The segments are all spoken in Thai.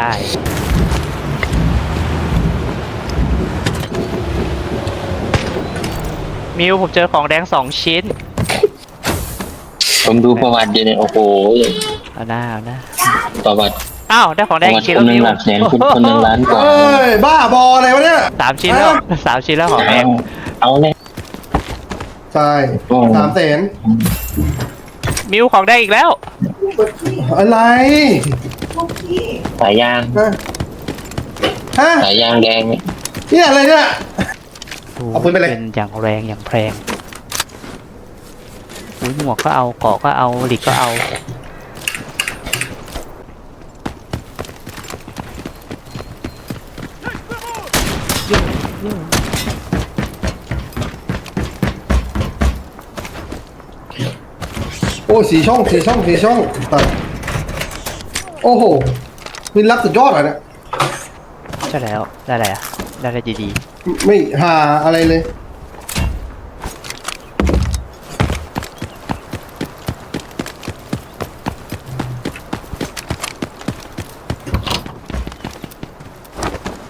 ตายมิวผมเจอของแดงสองชิ้น ผมดูประวัติอยู่เนี่ยโอ้โห เอาหน้าเอาหน้าประวัติอ้าวได้ของปแดระงวัอีติกชิ้นคนแล้วหนึ่มิงวหลักแสนคนคนหนึ่งล้านกว่า เอ้ย บ้าบออะไรวะเนี่ย สามชิ้นแล้วสามชิ้นแล้วของแดงเอาเลย ใช่โอ้ สามแสนมิวของแดงอีกแล้ว อะไร สายยางฮะฮะสายยางแดงเนี่ยเนี่ยอะไรเนี่ยเอาปืนไปเลย เป็นอย่างแรงอย่างแพรงอุ้ยหมวกก็เอาเกาะก็เอาหลีกก็เอา โอ้ยสีช่องสีช่องสีช่องตัด โอ้โหวินรักสุดยอดอะเนี่ยใช่แล้วได้อะไรอะได้อะไรดีไม่หาอะไรเลย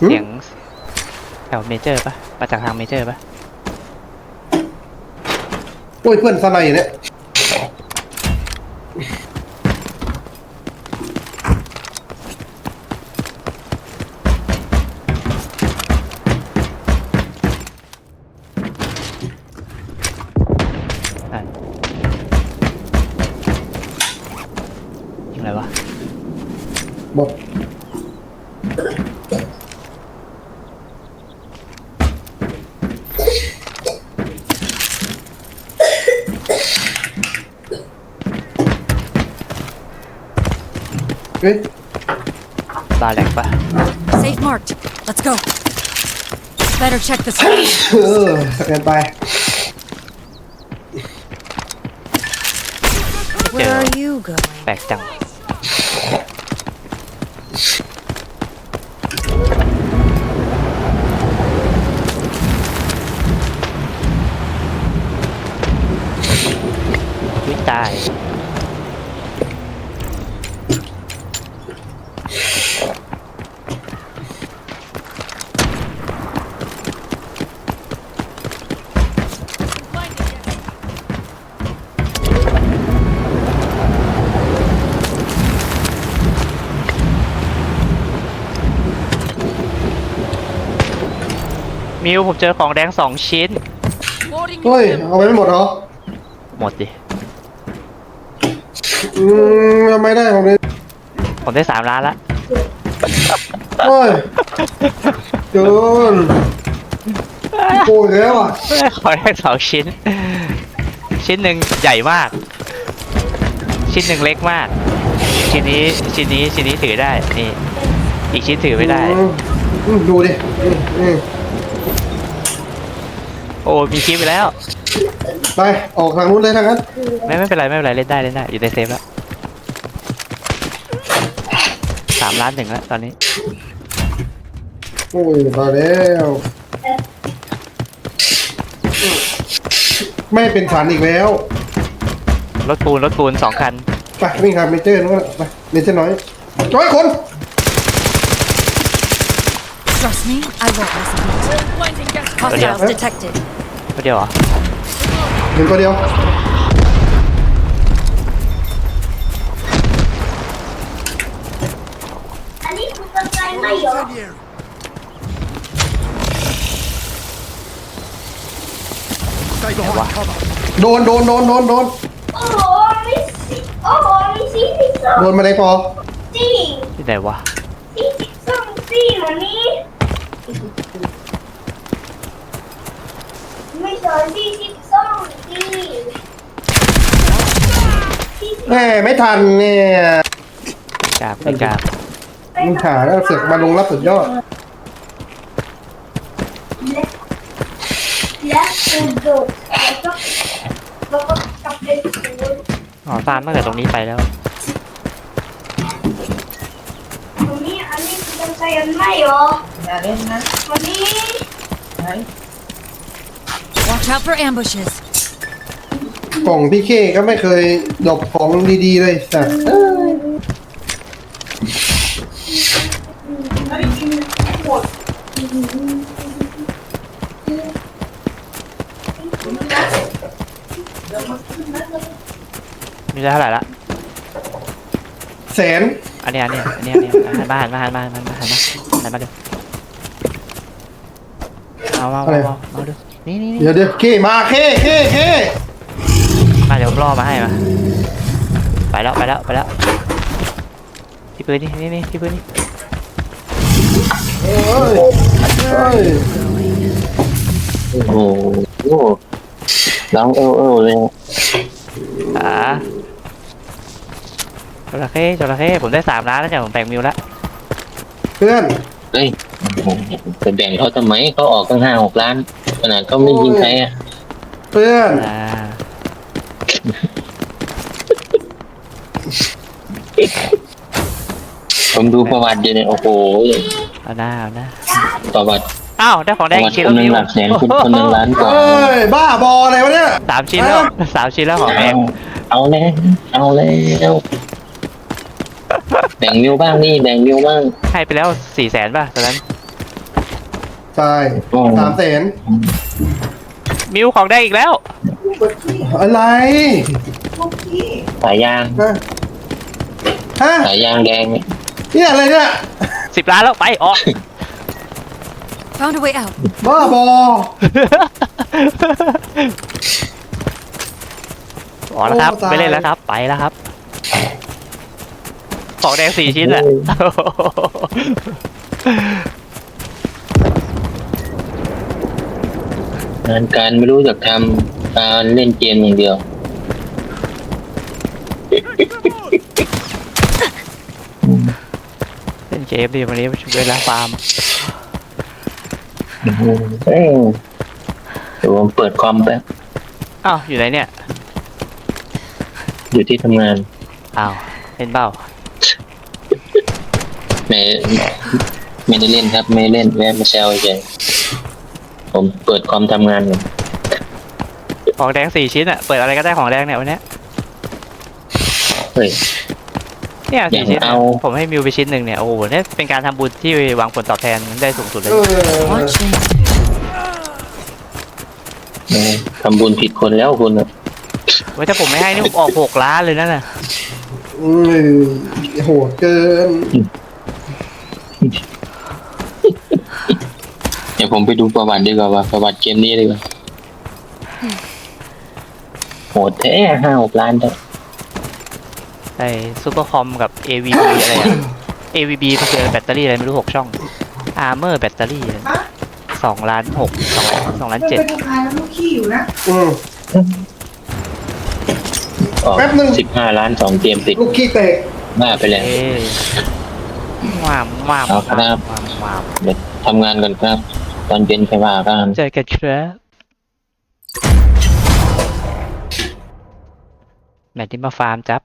หึๆเสียงแถวเมเจอร์ปะมาจากทางเมเจอร์ปะโอ้ยเพื่อนสไนด์เนี่ย อะยิงอะไรวะ บด เฮ้ยบาแหลกปะ Safe marked. Let's go. Better check the screen. เออสแกนไป Where are you going? แปลก มิวผมเจอของแดงสองชิ้น เฮ้ย เอาไปไม่หมดเหรอ หมดดิอืมทำไมได้ของนี้ผมได้สามล้านละเฮ้ยเกินโกงอีกแล้วอะของแดงสองชิ้น ชิ้นหนึ่งใหญ่มาก ชิ้นหนึ่งเล็กมาก ชิ้นนี้ชิ้นนี้ชิ้นนี้ถือได้นี่อีกชิ้นถือไม่ได้ อืมอืมดูดิอืมอืม โอ้มีคลิปไปแล้ว ไป ออกทางนู้นเลยทางนั้น ไม่ไม่เป็นไรไม่เป็นไรเล่นได้เล่นได้อยู่ในเซฟแล้วสามล้านหนึ่งแล้วตอนนี้โอ้ยมาแล้วไม่เป็นฝันอีกแล้ว รถปูนรถปูนสองคัน ไปวิ่งหาเมเจอร์นู้นไปเมเจอร์น้อยร้อยคน Trust me, I won't miss a beat. Hostiles Okay. detected. ตัวเดียวเหรอหนึ่งตัวเดียวอันนี้คุณกระจายไม่เหรอไหนวะโดนโดนโดนโดนโดนโอ้โหมีสีโอ้โหมีสีสีส้มโดนมาได้พอสีที่ไหนวะสีสีส้มสีเหมือนนี้ ไม่ใช่สีสีส้มสีแม่ไม่ทันเนี่ยกราบไม่กราบมึงหาแล้วเสือกมาลงรับสุดยอด และคุณโดดแล้วก็แล้วก็กลับไปศูนย์อ๋อฟาร์มตั้งแต่ตรงนี้ไปแล้ว ตรง นี้อันนี้คุณกระจายไม่หรออย่าเล่นนะวันนี้ ไหน Watch out for ambushes. กล่องพี่เคก็ไม่เคยดรอปของดีๆเลยสัตว์เอ้ยมีได้เท่าไหร่ละแสน อันนี้อันนี้อันนี้อันนี้หันมาหันมาหันมาหันมาหันมาหันมาดูเอามาเอามาเอาดูนี่นี่นี่เดี๋ยวเดี๋ยวเคมาเคเคเคมาเดี๋ยวผมล่อมาให้มาไปแล้วไปแล้วไปแล้วที่ปืนนี่นี่นี่ที่ปืนนี่เอ้ยเอ้ยโอ้โหร้องเออเออเลยอ่าจ ระเข้จระเข้ผมได้สามล้านแล้วจากผมแบ่งมิวแล้วเพื่อนเฮ้ยจะแบ่งเขาทำไมเขาออกตั้งห้าหกล้านขนาดเขาไม่ยิงใครอะเพื่อนอ่าผมดูประวัติอยู่เนี่ยโอ้โหเอาหน้าเอาหน้าประวัติอ้าวได้ของปแดงระวัอีติกชิ้นคนหแล้วนึ่งมิวหลักแสนคุณคนหนึ่งล้านกว่าเอ้ยบ้าบออะไรวะเนี่ยสามชิ้นแล้วสามชิ้นแล้วของแดงเอาแล้วเอาแล้ว แบ่งมิวบ้างนี่แบ่งมิวบ้าง ให้ไปแล้วสี่แสนป่ะตอนนั้น ใช่โอ้ สามแสนมิวของแดงอีกแล้ว อะไรสายยางฮะฮะสายยางแดงเนี่ยเนี่ยอะไรเนี่ยสิบล้านแล้วไปออก Found a way out. บ้าบอออกแล้วครับโอ้ตายไม่เล่นแล้วครับ ไปแล้วครับ ของแดงสี่ชิ้นอะงานการไม่รู้จักทำการเล่นเกมอย่างเดียว เล่นเกมดีวันนี้เวลาฟาร์มเอ้ยเดี๋ยวผมเปิดคอมแป๊บอ้าวอยู่ไหนเนี่ย อยู่ที่ทำงานอ้าวเล่นเบ้า ไม่ไม่ได้เล่นครับ ไม่ได้เล่นแวะมาแซวเฉยผมเปิดคอมทำงานอยู่ของแดงสี่ชิ้นอะเปิดอะไรก็ได้ของแดงเนี่ยวันเนี้ยเฮ้ย เนี่ยสี่ชิ้นเอาเนี่ยผมให้มิวไปชิ้นหนึ่งเนี่ยโอ้โหเนี่ยเป็นการทำบุญที่หวังผลตอบแทนได้สูงสุดเลยเออ Watching. เออทำบุญผิดคนแล้วคุณอะไว้ถ้าผมไม่ให้นี่ผมออกหกล้านเลยนั่นน่ะ อืมโหดเกิน เดี๋ยวผมไปดูประวัติดีกว่าว่าประวัติเกมนี้ดีกว่าโหดแท้ห้าหกล้านได้ไอ้ซูเปอร์คอมกับ AVB อะไรอะ AVB มันคือแบตเตอรี่อะไรไม่รู้หกช่อง Armor แบตเตอรี่สองล้านหกสองสองล้านเจ็ดไปทำงานแล้วลูกขี้อยู่นะ อืม ออกแป๊บนึง สิบห้าล้านสองเกมติดลูกขี้เตะบ้าไปแล้ว เอ้ย ว้ามว้ามเอาครับว้ามว้ามเดี๋ยวทำงานกันครับ ตอนเย็นใครว่ากันเจอกันครับแมทที่มาฟาร์มจับ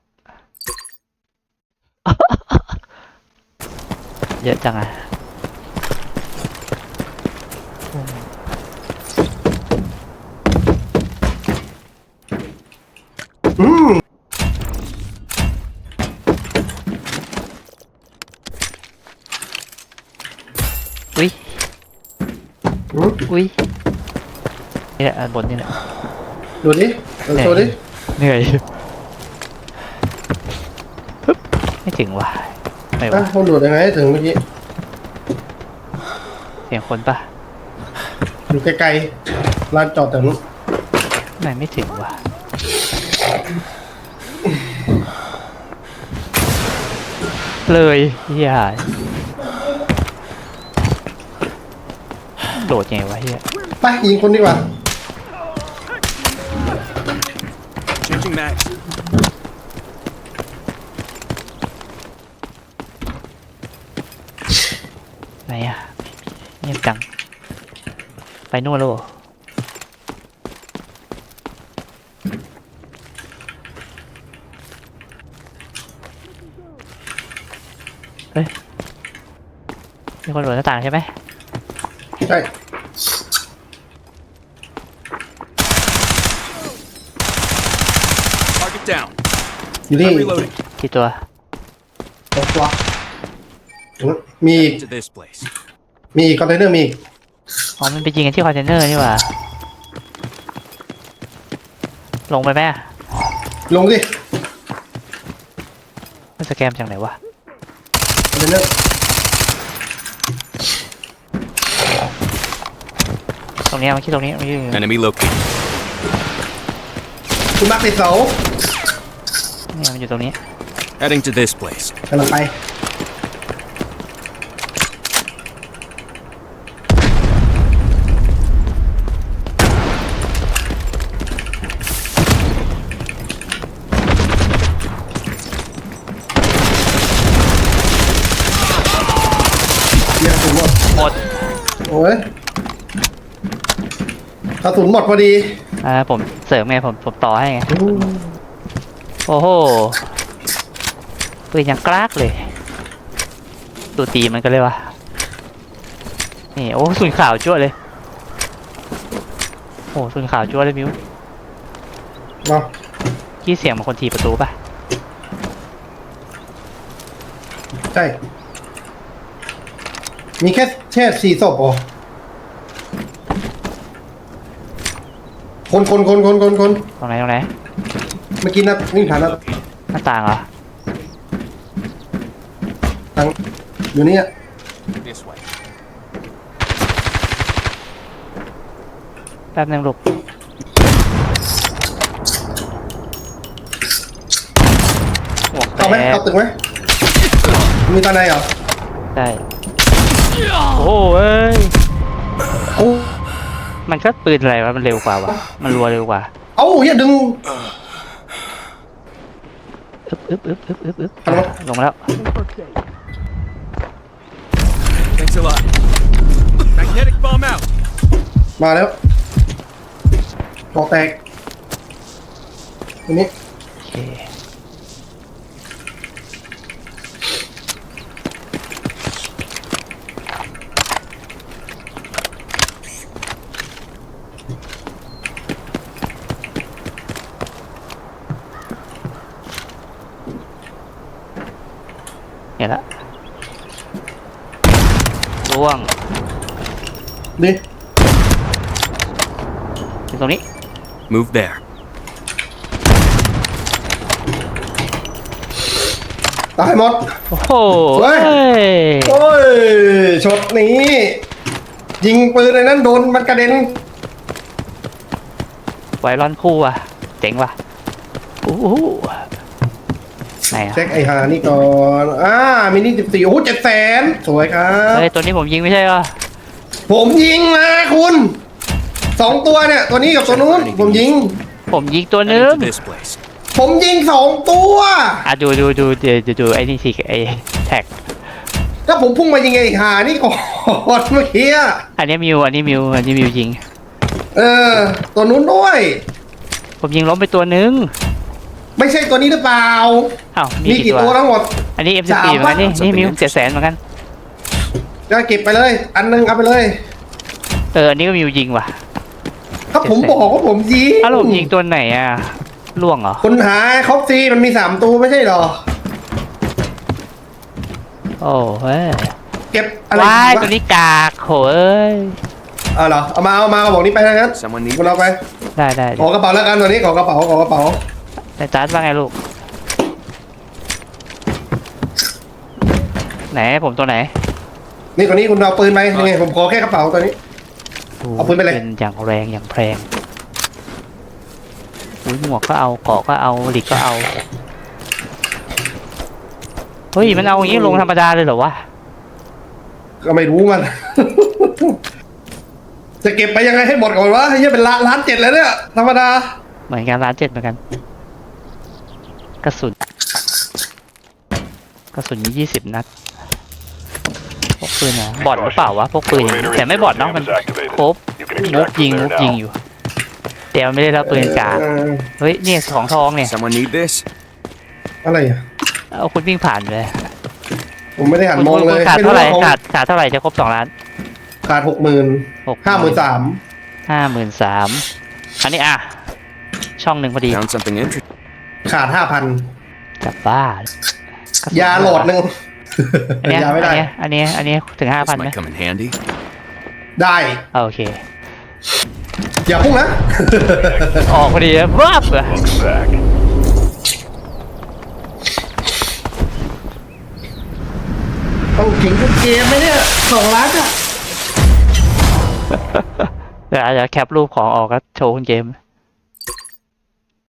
เยอะจังอะ อืม อุ้ย อืมอุ้ยนี่แหละอันบนนี่แหละดูดิเออโชว์ดิเหนื่อยปึ๊บไม่ถึงว่ะไม่อะวะคนดูดยังไงให้ถึงเมื่อกี้เสียงคนปะอยู่ไกลๆลานจอดแต่นู้นไม่ไม่ถึงว่ะเลยเฮีย โดดยังไงวะเฮียไปยิงคนดีกว่า Changing max. ไหนอะเงียบจัง ไปนู่นแล้วเหรอเฮ้ยมีคนโดดหน้าต่างใช่ไหม ใช่ down. อยู่นี่ I'm reloading. กี่ตัวตกตัวมีอีก To this place. มีอีกคอนเทนเนอร์มีอีกอ๋อ มันไปยิงกันที่คอนเทนเนอร์นี่หว่า ลงไปไหมอะลงสิมันสแกมจากไหนวะ คอนเทนเนอร์ตรงเนี้ยมันคิดตรงนี้มันคิดตรงนี้ Enemy located. คุณมาร์คติดเสาเนี่ย มันอยู่ตรงนี้ Heading to this place. กำลังไป เรียกกระสุนหมด หมดโอ้ยกระสุนหมดพอดี อ่าผมเสริมไงผมผมต่อให้ไง โอ้ โหปืนยังกรากเลย ตัวตีมันก็เลยวะนี่โอ้สุนขาวจ้วเลยโอ้สุนขาวจ้วเลยมิวเนาะกี้เสียงเหมันคนถีบประตูปะใช่ มีแค่แค่สี่ศพอ๋อคนคนคนคนคนคนตรงไหนตรงไหน เมื่อกี้นัดวิ่งผ่านนัดหน้าต่างเหรอทางอยู่นี่อะ This way. แป๊บนึงลูกหมวกแตเอาไหมกเอาตึกไหมมีตาในเหรอได้โอ้โหเอ้ย โอ้มันก็ปืนอะไรวะ มันเร็วกว่าวะ มันรัวเร็วกว่า เอ้าอย่าดึง อึ๊บอึ๊บอึ๊บอึ๊บอึ๊บอึ๊บฮัลงมาแล้ว Thanks a lot. Magnetic bomb out. มาแล้วกอแตกตรงนี้โอเค ร่วงดิ อยู่ตรงนี้ Move there. ตายหมด โอ้โหเฮ้ย เอ้ยโอ้ยช็อตนี้ ยิงปืนในนั้นโดนมันกระเด็น ไวรอนคู่อะ เจ๋งว่ะโอ้โห ไหนอะเช็คไอ้หานี่ก่อนอ่ามินิสิบสี่โอ้เจ็ดแสนสวยครับเฮ้ยตัวนี้ผมยิงไม่ใช่เหรอผมยิงนะคุณสองตัวเนี่ย ตัวนี้กับตัวนู้น ผมยิง ผมยิงตัวนึ Heading ง to this place. ผมยิงสองตัว อะดูดูดูเดี๋ยวดูดูไอ้นี่สิไอ้แท็ก ถ้าผมพุ่งมายิงไอ้หานี่ก่อนเมื่อกี้อะอันนี้มิวอันนี้มิวอันนี้มิวยิง เออ ตัวนู้นด้วย ผมยิงล้มไปตัวนึง ไม่ใช่ตัวนี้หรือเปล่า อ้าวมีมีกี่กี่ตัตัวว ทั้งหมด อันนี้ M14 สามเหมือนกันนี่วะ นี่มิวเจ็ดแสนเหมือนกัน จะเก็บไปเลย อันหนึงเอาไปเลย เอออันนี้ก็มิวยิงว่ะถ้าผมเจ็ดแสนบอกว่าผมยิงอ้าวแล้วผมยิงตัวไหนอะล่วงเหรอคุณหาครบซีมันมีสามตัวไม่ใช่เหรอ โอ้เฮ้ยเก็บอะไรว้ายวะตัวนี้กากโหเอ้ยเอาเหรอเอามาเอามาเอาบอกนี้ไปนะครับ Someone need คุณเอาไปได้ได้ขอกระเป๋าแล้วกันตัวนี้ขอกระเป๋าขอกระเป๋า แต่จาร์ดว่าไงลูก ไหนผมตัวไหนนี่ตัวนี้คุณเอาปืนไปยังไงผมขอแค่กระเป๋าตัวนี้ เอาปืนไปเลยนอย่างแรงอย่างแพรงอุ้ยหมวกก็เอาเกาะก็เอาหลีกก็เอา เฮ้ยมันเอาอย่างนี้ลงธรรมดาเลยเหรอวะ ก็ไม่รู้มัน จะเก็บไปยังไงให้หมดก่อนวะเฮียเป็นล้านล้านเจ็ดแล้วเนี่ยธรรมดาเหมือนกันร้านเจ็ดเหมือนกัน กระสุน กระสุนยี่สิบนัด พวกปืนอะบอดหรือเปล่าวะ พวกปืนอย่างนี้แต่ไม่บอดเนาะมันครบมุกยิงมุกยิงอยู่ แต่มันไม่ได้รับปืนกากเออเฮ้ยเนี่ยของทองเนี่ย Someone need this? อะไรอะเอาคุณวิ่งผ่านเลยผมไม่ได้หันคุณมองคุณเลคุณยขาดไม่เท่าไหร่ว่ของขาดขาดเท่าไหร่จะครบสองล้าน ขาดหกหมื่นหกห้าหมื่นสามห้าหมื่นสามอันนี้อะ ช่องหนึ่งพอดี Found something interesting. ขาดห้าพันกลับบ้านกระสุนยาโหลดหนึ่งอันเนี้ยยาอัไม่นได้เนี้ยอันเนี้ยอันเนี้ยถึงห้า This พันไหม might come in handy. ได้โอเค อย่าพุ่งนะ ออกพอดีแล้ววับอะต้องถึงทุกเกมไหมเนี่ยสองล้านอะเดี๋ยวเดี๋ยวแคปรูปของออกก็โชว์คุณเกม